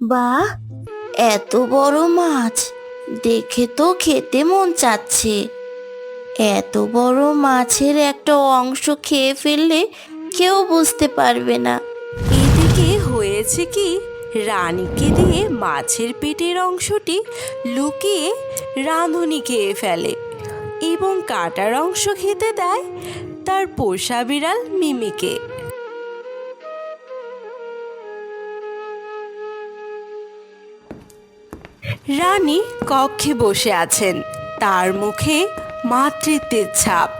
বাহ এত বড় মাছ। দেখে তো খেতে মন চাচ্ছে। এত বড় মাছের একটা অংশ খেয়ে ফেললে কেউ বুঝতে পারবে না। হয়েছে কি, রানীকে দিয়ে মাছের পেটের অংশটি লুকিয়ে রাঁধুনি খেয়ে ফেলে এবং কাটার অংশ খেতে দেয় তার পোষা বিড়াল মিমিকে। রানী কক্ষে বসে আছেন। তার মুখে মাতৃত্বের ছাপ।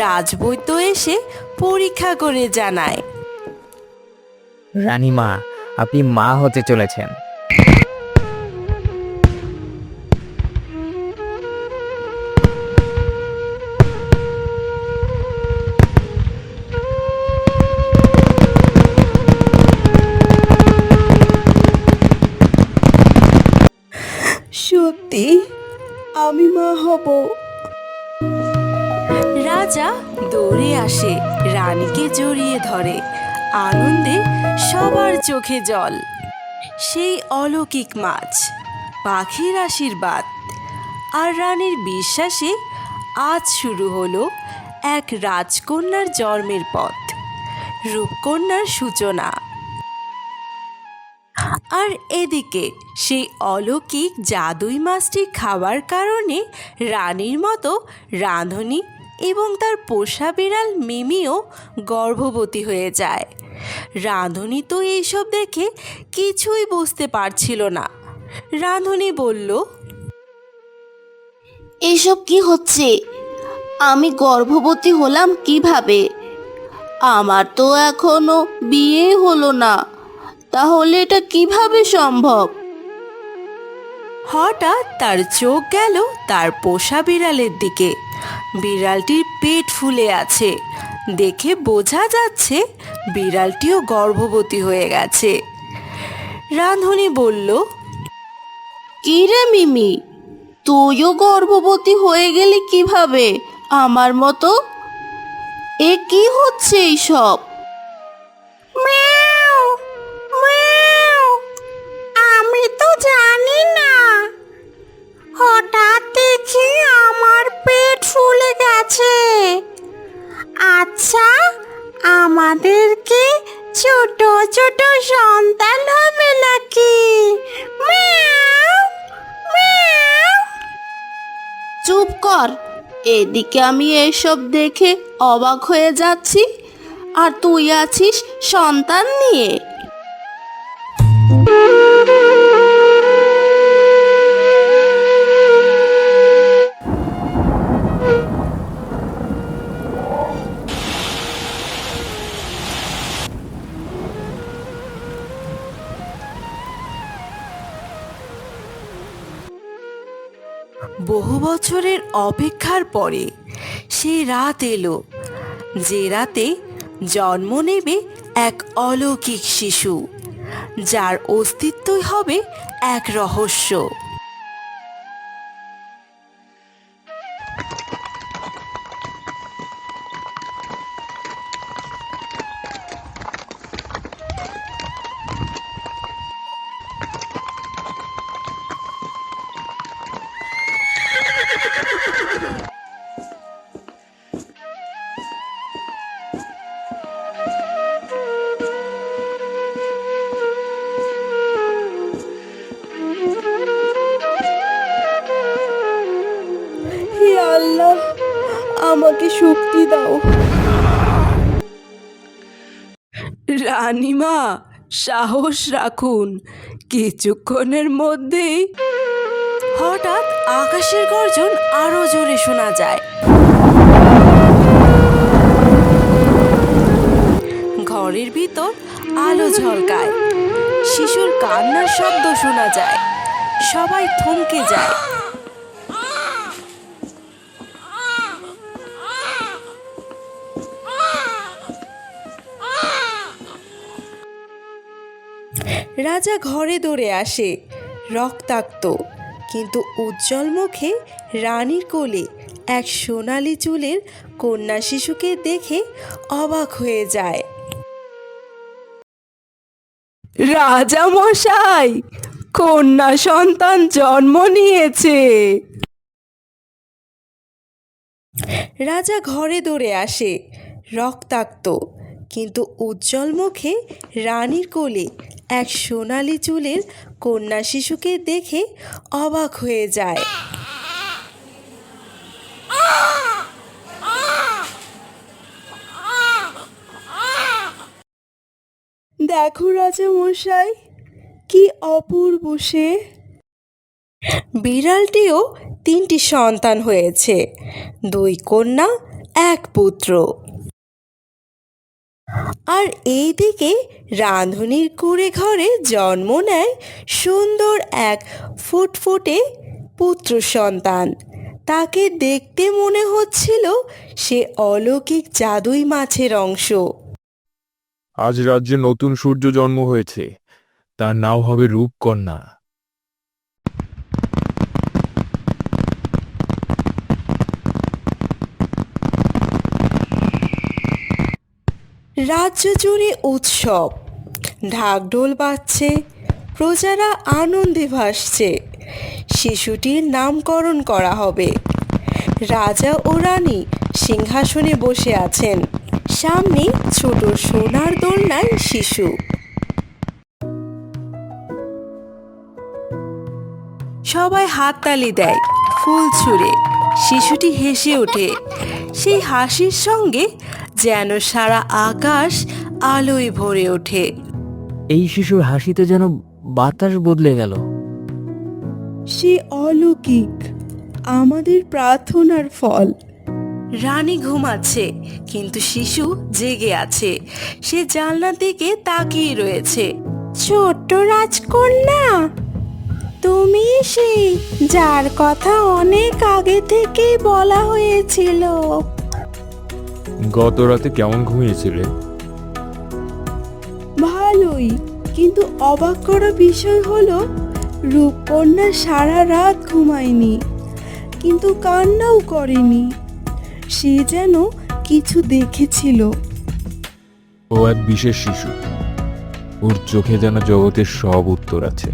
রাজবৈদ্য এসে পরীক্ষা করে জানায় রানীমা আপনি মা হতে চলেছেন। সত্যি আমি মা হব। রাজা দৌড়ে আসে রানীকে জড়িয়ে ধরে। আনন্দে সবার চোখে জল। সেই অলৌকিক মাছ, পাখির আশীর্বাদ। আর রানীর বিশ্বাসে আজ শুরু হলো এক রাজকন্যার জন্মের পথ, রূপকন্যার সূচনা। আর এদিকে সেই অলৌকিক জাদুই মাছটি খাওয়ার কারণে রানীর মতো রাঁধুনি এবং তার পোষা বিড়াল মিমিও গর্ভবতী হয়ে যায়। রাঁধুনি তো এইসব দেখে কিছুই বুঝতে পারছিল না। রাঁধুনি বলল এসব কি হচ্ছে? আমি গর্ভবতী হলাম কীভাবে? আমার তো এখনও বিয়ে হলো না। তাহলে এটা কীভাবে সম্ভব? হঠাৎ তার চোখ গেল তার পোষা বিড়ালের দিকে। বিড়ালটির পেট ফুলে আছে। দেখে বোঝা যাচ্ছে বিড়ালটিও গর্ভবতী হয়ে গেছে। রাঁধুনি বলল কি রে মিমি, তুইও গর্ভবতী হয়ে গেলি কীভাবে? আমার মতো? এ কি হচ্ছে এইসব? এদিকে আমি এসব দেখে অবাক হয়ে যাচ্ছি। আর তুই আছিস সন্তান নিয়ে? বহু বছরের অপেক্ষার পরে সেই রাত এলো, যে রাতে জন্ম নেবে এক অলৌকিক শিশু, যার অস্তিত্বই হবে এক রহস্য। আমাকে শক্তি দাও। রানীমা, সাহস রাখুন। কিছুক্ষণের মধ্যেই হঠাৎ আকাশের গর্জন আরও জোরে শোনা যায়। ঘরের ভিতর আলো ঝলকায়। শিশুর কান্নার শব্দ শোনা যায়। সবাই থমকে যায়। রাজা ঘরে দৌড়ে আসে রক্তাক্ত। কিন্তু উজ্জ্বল মুখে রানীর কোলে এক সোনালি চুলের কন্যা শিশুকে দেখে অবাক হয়ে যায়। রাজা মশাই কন্যা সন্তান জন্ম নিয়েছে। রাজা ঘরে দৌড়ে আসে রক্তাক্ত। কিন্তু উজ্জ্বল মুখে রানীর কোলে এক সোনালি চুলের কন্যা শিশুকে দেখে অবাক হয়ে যায়। দেখো রাজা মশাই, কি অপূর্ব সে। বিড়ালটিও তিনটি সন্তান হয়েছে, দুই কন্যা, এক পুত্র। আর এইদিকে রাঁধুনির কুড়ে ঘরে জন্ম নেয় সুন্দর এক ফুটফুটে পুত্র সন্তান। তাকে দেখতে মনে হচ্ছিল সে অলৌকিক জাদুই মাছের অংশ। আজ রাজ্যে নতুন সূর্য জন্ম হয়েছে। তার নাম হবে রূপকন্যা। রাজ্য জুড়ে উৎসব। ঢাকঢোল বাজছে, প্রজারা আনন্দে ভাসছে। শিশুটির নামকরণ করা হবে। রাজা ও রানী সিংহাসনে বসে আছেন। সামনে ছোট সোনার দোলনায় শিশু। সবাই হাততালি দেয়, ফুল ছুঁড়ে। শিশুটি হেসে ওঠে। সেই হাসির সঙ্গে যেন সারা আকাশ আলোয় ভরে ওঠে। এই শিশুর হাসিতে যেন বাতাস বদলে গেল। সে অলৌকিক আমাদের প্রার্থনার ফল। রানী ঘুমাচ্ছে কিন্তু শিশু জেগে আছে। সে জানলার দিকে তাকিয়ে রয়েছে। ছোট্ট রাজকন্যা তুমি সেই যার কথা অনেক আগে থেকেই বলা হয়েছিল। গত রাতে কেমন ঘুমিয়েছিলে? ভালোই কিন্তু অবাক করা বিষয় হলো রূপকন্যা সারা রাত ঘুমায়নি কিন্তু কান্নাও করেনি। সে যেন কিছু দেখেছিল। ও এক বিশেষ শিশু। ওর চোখে যেন জগতের সব উত্তর আছে।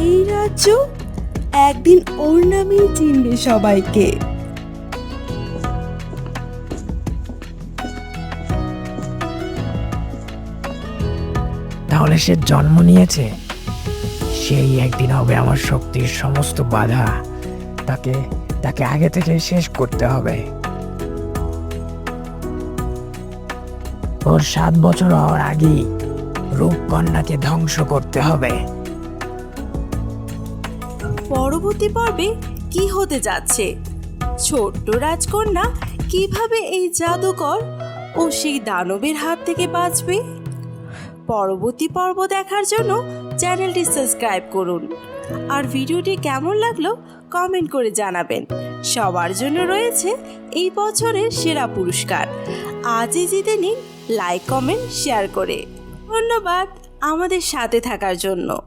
এই রাজ্য একদিন ওর নামেই চিনবে সবাইকে। তাহলে সে জন্ম নিয়েছে। সেই একদিন হবে আমার শক্তির সমস্ত বাধা। তাকে তাকে আগে থেকে শেষ করতে হবে। ওর সাত বছর হওয়ার আগেই রূপকন্যাকে ধ্বংস করতে হবে। পরবর্তী পর্বে কি হতে যাচ্ছে? ছোট্ট রাজকন্যা কীভাবে এই জাদুকর ও সেই দানবের হাত থেকে বাঁচবে? পরবর্তী পর্ব দেখার জন্য চ্যানেলটি সাবস্ক্রাইব করুন। আর ভিডিওটি কেমন লাগল কমেন্ট করে জানাবেন। সবার জন্য রয়েছে এই বছরের সেরা পুরস্কার। আজই জিতে নিন, লাইক, কমেন্ট, শেয়ার করে। ধন্যবাদ আমাদের সাথে থাকার জন্য।